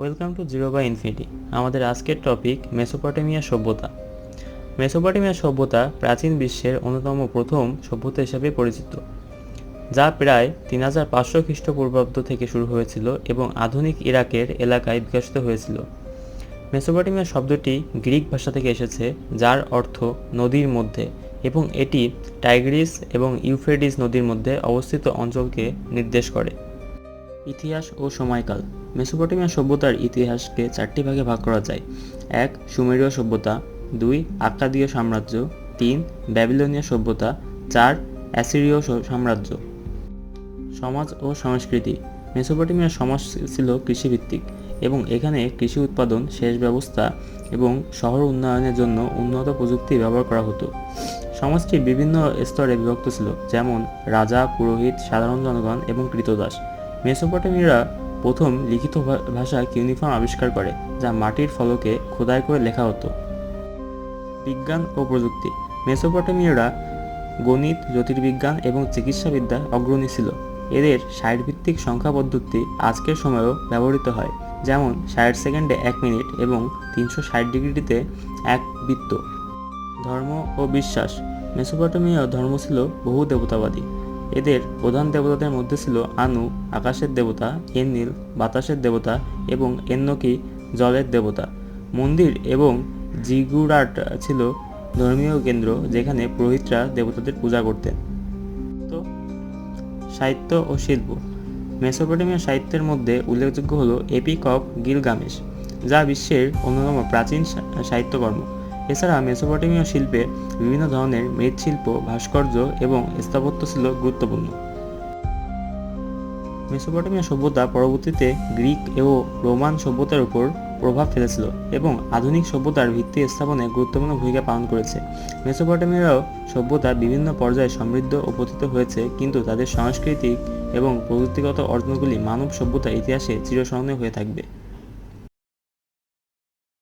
Welcome to zero by infinity আমাদের আজকের topic Mesopotamia সভ্যতা। মেসোপটেমিয়া সভ্যতা প্রাচীন বিশ্বের অন্যতম প্রথম সভ্যতা হিসেবে পরিচিত, যা প্রায় তিন হাজার পাঁচশো খ্রিস্টপূর্বাব্দ থেকে শুরু হয়েছিল এবং আধুনিক ইরাকের এলাকায় বিকশিত হয়েছিল। মেসোপটেমিয়া শব্দটি গ্রিক ভাষা থেকে এসেছে, যার অর্থ নদীর মধ্যে, এবং এটি টাইগ্রিস এবং ইউফ্রেডিস নদীর মধ্যে অবস্থিত অঞ্চলকে নির্দেশ করে। ইতিহাস ও সময়কাল। মেসোপটেমিয়া সভ্যতার ইতিহাসকে চারটি ভাগে ভাগ করা যায়। এক, সুমেরীয় সভ্যতা। দুই, আক্কাদীয় সাম্রাজ্য। তিন, ব্যাবিলনীয় সভ্যতা। চার, অ্যাসিরীয় সাম্রাজ্য। সমাজ ও সংস্কৃতি। মেসোপটেমিয়ার সমাজ ছিল কৃষিভিত্তিক এবং এখানে কৃষি উৎপাদন, সেচ ব্যবস্থা এবং শহর উন্নয়নের জন্য উন্নত প্রযুক্তি ব্যবহার করা হতো। সমাজটি বিভিন্ন স্তরে বিভক্ত ছিল, যেমন রাজা, পুরোহিত, সাধারণ জনগণ এবং কৃতদাস। মেসোপটেমিয়ারা প্রথম লিখিত ভাষা কিউনিফর্ম আবিষ্কার করে, যা মাটির ফলকে খোদাই করে লেখা হতো। বিজ্ঞান ও প্রযুক্তি। মেসোপটেমিয়ারা গণিত, জ্যোতির্বিজ্ঞান এবং চিকিৎসাবিদ্যা অগ্রণী ছিল। এদের ষাটভিত্তিক সংখ্যা পদ্ধতি আজকের সময়েও ব্যবহৃত হয়। যেমন ষাট সেকেন্ডে এক মিনিট এবং তিনশো ষাট ডিগ্রিতে এক বৃত্ত। ধর্ম ও বিশ্বাস। মেসোপটেমীয় ধর্ম ছিল বহু দেবতাবাদী। এদের প্রধান দেবতাদের মধ্যে ছিল আনু, আকাশের দেবতা, এন্নিল, বাতাসের দেবতা এবং এন্নকি জলের দেবতা। মন্দির এবং জিগুরাট ছিল ধর্মীয় কেন্দ্র যেখানে পুরোহিতরা দেবতাদের পূজা করতেন। তো সাহিত্য ও শিল্প। মেসোপটেমিয়া সাহিত্যের মধ্যে উল্লেখযোগ্য হল এপিক অফ গিলগামেশ, যা বিশ্বের অন্যতম প্রাচীন সাহিত্যকর্ম। এছাড়া মেসোপটেমীয় শিল্পে বিভিন্ন ধরনের মৃৎশিল্প, ভাস্কর্য এবং স্থাপত্য ছিল গুরুত্বপূর্ণ। মেসোপটেমিয়া সভ্যতা পরবর্তীতে গ্রিক ও রোমান সভ্যতার উপর প্রভাব ফেলেছিল এবং আধুনিক সভ্যতার ভিত্তি স্থাপনে গুরুত্বপূর্ণ ভূমিকা পালন করেছে। মেসোপটেমিয়াও সভ্যতা বিভিন্ন পর্যায়ে সমৃদ্ধ ও পতিত হয়েছে, কিন্তু তাদের সাংস্কৃতিক এবং প্রযুক্তিগত অর্জনগুলি মানব সভ্যতার ইতিহাসে চিরস্মরণীয় হয়ে থাকবে।